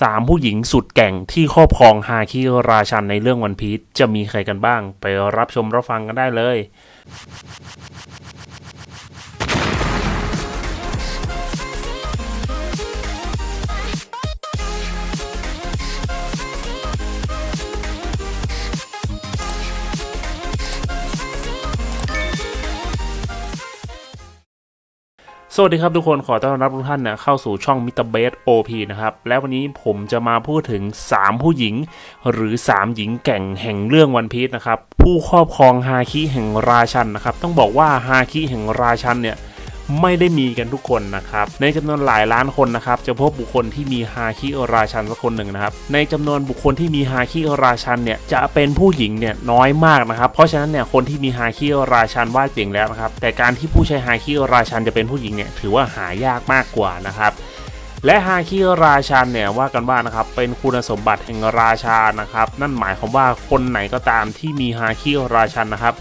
สามผู้หญิงสุดแก่งที่ครอบครองฮาคิราชันในเรื่องวันพีชจะมีใครกันบ้าง ไปรับชมรับฟังกันได้เลย สวัสดีครับทุกคนขอต้อนรับทุกท่านเนี่ยเข้าสู่ช่องมิตรเบสโอพีนะครับและวันนี้ผมจะมาพูดถึง 3 ผู้หญิง หรือ 3 หญิงแก่งแห่งเรื่องวันพีชนะครับผู้ครอบครองฮาคิแห่งราชันนะครับต้องบอกว่าฮาคิแห่งราชันเนี่ย ไม่ได้มีกันทุกคนนะครับ ในจำนวนหลายล้านคนนะครับจะพบบุคคลที่มีฮาคิราชันสักคนหนึ่งนะครับในจำนวนบุคคลที่มีฮาคิราชันเนี่ยจะเป็นผู้หญิงเนี่ยน้อยมากนะครับ เพราะฉะนั้นเนี่ยคนที่มีฮาคิราชันว่าเจ๋งแล้วนะครับแต่การที่ผู้ใช้ฮาคิราชันจะเป็นผู้หญิงเนี่ยถือว่าหายากมากกว่านะครับและฮาคิราชันเนี่ยว่ากันว่านะครับเป็นคุณสมบัติแห่งราชานะครับ นั่นหมายความว่าคนไหนก็ตามที่มีฮาคิราชันนะครับ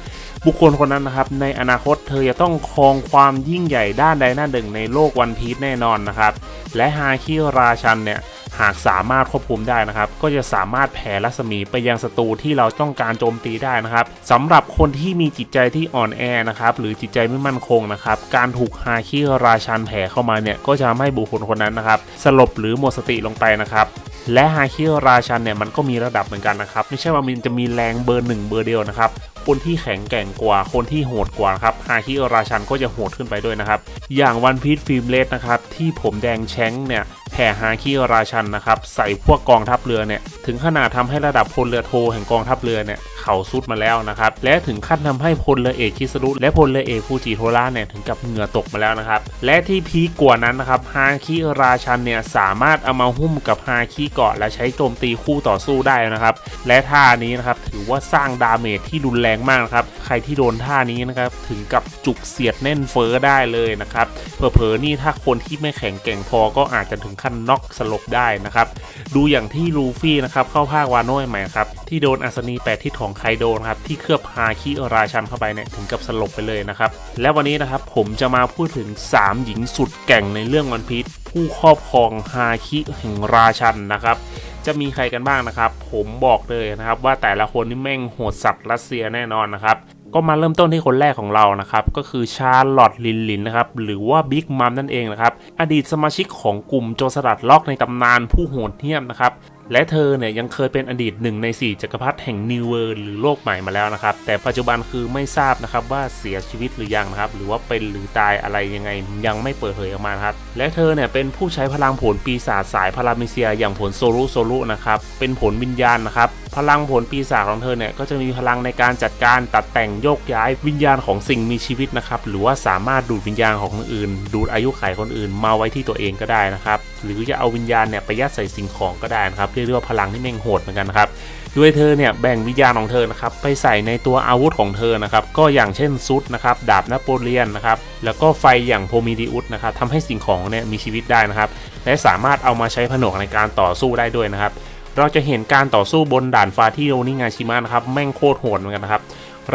บุคคลคนนั้นนะครับในอนาคตเธอจะต้องครองความยิ่งใหญ่ด้านใดด้านหนึ่งในโลกวันพีชแน่นอนนะครับ และฮาคิราชันเนี่ย หากสามารถควบคุมได้นะครับ ก็จะสามารถแผ่รัศมีไปยังศัตรูที่เราต้องการโจมตีได้นะครับสำหรับคนที่มีจิตใจที่อ่อนแอนะครับหรือจิตใจไม่มั่นคงนะครับ การถูกฮาคิราชันแผ่เข้ามาเนี่ยก็จะทำให้บุคคลคนนั้นนะครับสลบหรือหมดสติลงไปนะครับและฮาคิราชันเนี่ยมันก็มีระดับเหมือนกันนะครับ ไม่ใช่ว่ามันจะมีแรงเบอร์หนึ่งเบอร์เดียวนะครับคนที่แข็งแกร่งกว่าคนที่โหดกว่าครับฮาคิราชันก็จะโหดขึ้นไปด้วยนะครับ อย่างวันพี e ฟิล์มเลสนะครับที่ผมแดงแชงเนี่ย ผ่ฮาคิราชันนะครับใส่พวกกองทัพเรือเนี่ยถึงขนาดทำให้ระดับพลเรือโทแห่งกองทัพเรือเนี่ยเขาสุดมาแล้วนะครับและถึงขั้นทำให้พลเรือเอกคิสรุและพลเรือเอกฟูจิโทระเนี่ยถึงกับเหงื่อตกมาแล้วนะครับและที่พีคกว่านั้นนะครับฮาคิราชันเนี่ยสามารถเอามาหุ้มกับฮาคิเกาะและใช้โจมตีคู่ต่อสู้ได้นะครับและท่านี้นะครับถือว่าสร้างดาเมจที่รุนแรงมากครับใครที่โดนท่านี้นะครับถึงกับจุกเสียดแน่นเฟ้อได้เลยนะครับเผลอๆนี่ถ้าคนที่ไม่แข็งแกร่งพอก็อาจจะถึงขั้นน็อกสลบได้นะครับ ดูอย่างที่ลูฟี่นะครับเข้าภาควาโน่ใหม่ครับที่โดนอัศนีแปดทิศของไคโดนะครับที่เคลือบฮาคิราชันเข้าไปเนี่ยถึงกับสลบไปเลยนะครับ และวันนี้นะครับผมจะมาพูดถึง 3 หญิงสุดแก่งในเรื่องวันพีชผู้ครอบครองฮาคิแห่งราชันนะครับจะมีใครกันบ้างนะครับ ผมบอกเลยนะครับว่าแต่ละคนนี่แม่งโหดสัตว์รัสเซียแน่นอนนะครับ ก็มาเริ่มต้นที่คนแรกของเรานะครับก็คือชาร์ลอตลินลินนะครับหรือว่าบิ๊กมัมนั่นเองนะครับอดีตสมาชิกของกลุ่มโจรสลัดล็อกในตำนานผู้โหดเหี้ยมนะครับ และเธอเนี่ยยังเคยเป็นอดีตหนึ่งใน 4จักรพรรดิแห่งนิวเวอร์หรือโลกใหม่มาแล้วนะครับ แต่ปัจจุบันคือไม่ทราบนะครับว่าเสียชีวิตหรือยังนะครับ หรือว่าเป็นหรือตายอะไรยังไงยังไม่เปิดเผยออกมาครับ และเธอเนี่ยเป็นผู้ใช้พลังผลปีศาจสายพารามิเซีย อย่างผลโซลุโซลุนะครับ เป็นผลวิญญาณนะครับ พลังผลปีศาจของเธอเนี่ยก็จะมีพลังในการจัดการตัดแต่งโยกย้ายวิญญาณของสิ่งมีชีวิตนะครับ หรือว่าสามารถดูดวิญญาณของคนอื่น ดูดอายุขัยคนอื่นมาไว้ที่ตัวเองก็ได้นะครับ หรือจะเอาวิญญาณเนี่ยไปยัดใส่สิ่งของก็ได้นะครับเรียกได้ว่าพลังที่แม่งโหดเหมือนกันนะครับด้วยเธอเนี่ยแบ่งวิญญาณของเธอนะครับไปใส่ในตัวอาวุธของเธอนะครับก็อย่างเช่นซุดนะครับดาบนโปเลียนนะครับแล้วก็ไฟอย่างโพมิดิอุสนะครับทำให้สิ่งของเนี่ยมีชีวิตได้นะครับและสามารถเอามาใช้ผนวกในการต่อสู้ได้ด้วยนะครับเราจะเห็นการต่อสู้บนด่านฟ้าที่โรนิงาชิมะนะครับแม่งโคตรโหดเหมือนกันนะครับ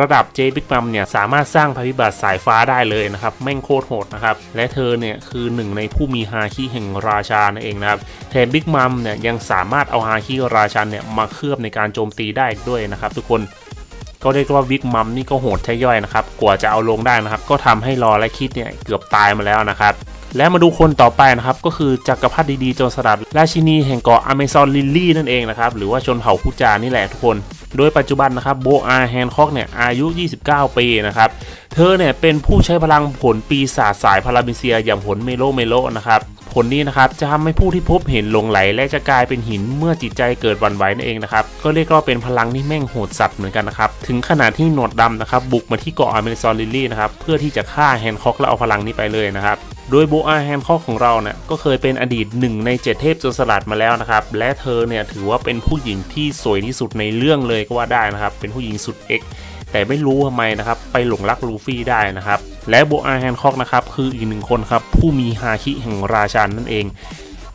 ระดับเจบิ๊กมัมเนี่ยสามารถสร้างภัยพิบัติสายฟ้าได้เลยนะครับแม่งโคตรโหดนะครับและเธอเนี่ยคือหนึ่งในผู้มีฮาคิแห่งราชานั่นเองนะครับแถมบิ๊กมัมเนี่ยยังสามารถเอาฮาคิราชันเนี่ยมาเคลือบในการโจมตีได้อีกด้วยนะครับทุกคนก็เรียกว่าบิ๊กมัมนี่ก็โหดใช่ย่อยนะครับ กว่าจะเอาลงได้นะครับ ก็ทำให้รอและคิดเนี่ยเกือบตายมาแล้วนะครับ และมาดูคนต่อไปนะครับ ก็คือจักรพรรดิดีๆโจรสลัดราชินีแห่งเกาะอเมซอนลิลลี่นั่นเองนะครับ หรือว่าชนเผ่าคูจานี่แหละทุกคน โดยปัจจุบันนะครับโบอาแฮนคอกเนี่ยอายุ 29 ปีนะครับ เธอเนี่ยเป็นผู้ใช้พลังผลปีศาจสายพาราบิเซียอย่างผลเมโลเมโลนะครับ ผลนี้นะครับจะทำให้ผู้ที่พบเห็นหลงไหล และจะกลายเป็นหินเมื่อจิตใจเกิดวันไหวนั่นเองนะครับก็เรียกว่าเป็นพลังที่แม่งโหดสัตว์เหมือนกันนะครับถึงขนาดที่หนวดดำนะครับบุกมาที่เกาะอเมซอนลิลลี่นะครับเพื่อที่จะฆ่าแฮนคอกและเอาพลังนี้ไปเลยนะครับโดยโบอาแฮนคอกของเราเนี่ยก็เคยเป็นอดีตหนึ่งในเจ็ดเทพโจรสลัดมาแล้วนะครับ และเธอเนี่ยถือว่าเป็นผู้หญิงที่สวยที่สุดในเรื่องเลยก็ว่าได้นะครับ เป็นผู้หญิงสุดเอก แต่ไม่รู้ทำไมนะครับไปหลงรักลูฟี่ได้นะครับ และโบอาแฮนคอกนะครับคืออีกหนึ่งคนครับผู้มีฮาคิแห่งราชันนั่นเอง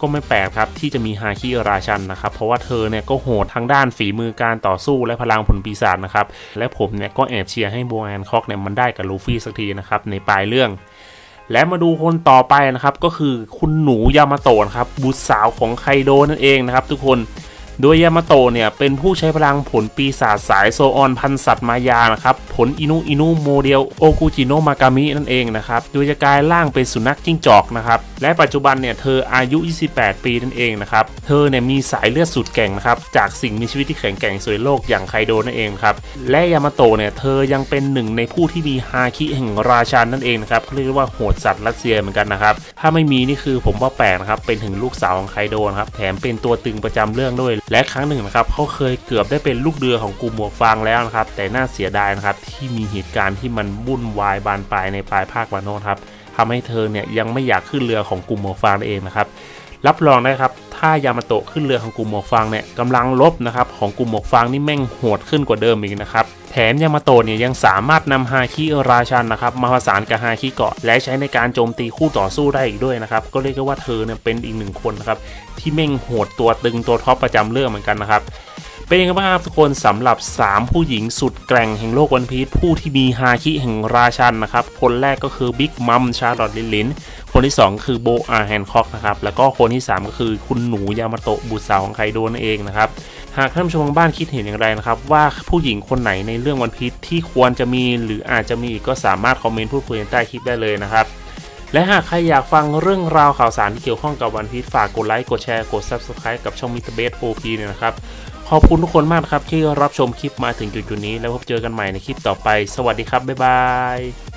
ก็ไม่แปลกครับที่จะมีฮาคิราชันนะครับ เพราะว่าเธอเนี่ยก็โหดทั้งด้านฝีมือการต่อสู้และพลังผลปีศาจนะครับและผมเนี่ยก็แอบเชียร์ให้โบแอนคอกเนี่ยมันได้กับลูฟี่สักทีนะครับในปลายเรื่องและมาดูคนต่อไปนะครับก็คือคุณหนูยามาโตะนะครับบุตรสาวของไคโดนั่นเองนะครับ ทุกคน โดยยามาโตะเนี่ยเป็นผู้ใช้พลังผลปีศาจสายโซออนพันสัตว์มายานะครับผลอินุอินุโมเดลโอกุจิโนมากามินั่นเองนะครับโดยจะกลายร่างเป็นสุนัขจิ้งจอกนะครับ และปัจจุบันเนี่ยเธออายุ 28 ปีนั่นเองนะครับ เธอเนี่ยมีสายเลือดสุดแกร่งนะครับ จากสิ่งมีชีวิตที่แข็งแกร่งสวยโลกอย่างไคโดนั่นเองครับ และยามาโตะเนี่ยเธอยังเป็นหนึ่งในผู้ที่มีฮาคิแห่งราชันนั่นเองนะครับเขาเรียกว่าโหดสัตว์รัสเซียเหมือนกันนะครับ ถ้าไม่มีนี่คือผมว่าแปลกนะครับ เป็นถึงลูกสาวของไคโดนะครับ แถมเป็นตัวตึงประจำเรื่องด้วย และครั้งหนึ่งนะครับเขาเคยเกือบได้เป็นลูกเรือของกลุ่มหมวกฟางแล้วนะครับ แต่น่าเสียดายนะครับที่มีเหตุการณ์ที่มันวุ่นวายบานปลายในปลายภาควานโนครับ ทำให้เธอเนี่ยยังไม่อยากขึ้นเรือของกลุ่มหมวกฟางเองนะครับ รับรองได้ครับ ถ้ายามาโตะขึ้นเรือของกลุ่มหมวกฟางเนี่ยกำลังลบนะครับของกลุ่มหมวกฟางนี่แม่งโหดขึ้นกว่าเดิมอีกนะครับ แถมยามาโตะเนี่ยยังสามารถนำฮาคิราชันนะครับมาผสานกับฮาคิเกาะ และใช้ในการโจมตีคู่ต่อสู้ได้อีกด้วยนะครับ ก็เรียกได้ว่าเธอเนี่ยเป็นอีกหนึ่งคนนะครับที่แม่งโหดตัวตึงตัวท็อปประจำเรื่องเหมือนกันนะครับ เป็นยังไงบ้างครับทุกคนสำหรับ 3 ผู้หญิงสุดแกร่งแห่งโลกวันพีชผู้ที่มีฮาคิแห่งราชันนะครับ คนแรกก็คือบิ๊กมัมชาร์ลอตลินลินคนที่ 2 คือโบอาแฮนคอกนะครับ แล้วก็คนที่ 3 ก็คือคุณหนูยามาโตะบุตรสาวของไคโดนั่นเองนะครับ หากท่านผู้ชมทางบ้านคิดเห็นอย่างไรนะครับ ว่าผู้หญิงคนไหนในเรื่องวันพีชที่ควรจะมีหรืออาจจะมีอีกก็สามารถคอมเมนต์พูดคุยกันใต้คลิปได้เลยนะครับและหากใครอยากฟังเรื่องราวข่าวสารที่เกี่ยวข้องกับวันพีชฝากกดไลค์ กดแชร์ กด Subscribe กับช่องมิสเตอร์เบสโอพีเนี่ยนะครับ ขอบคุณทุกคนมากครับที่รับชมคลิปมาถึงจุดๆนี้ แล้วพบเจอกันใหม่ในคลิปต่อไป สวัสดีครับ บ๊ายบาย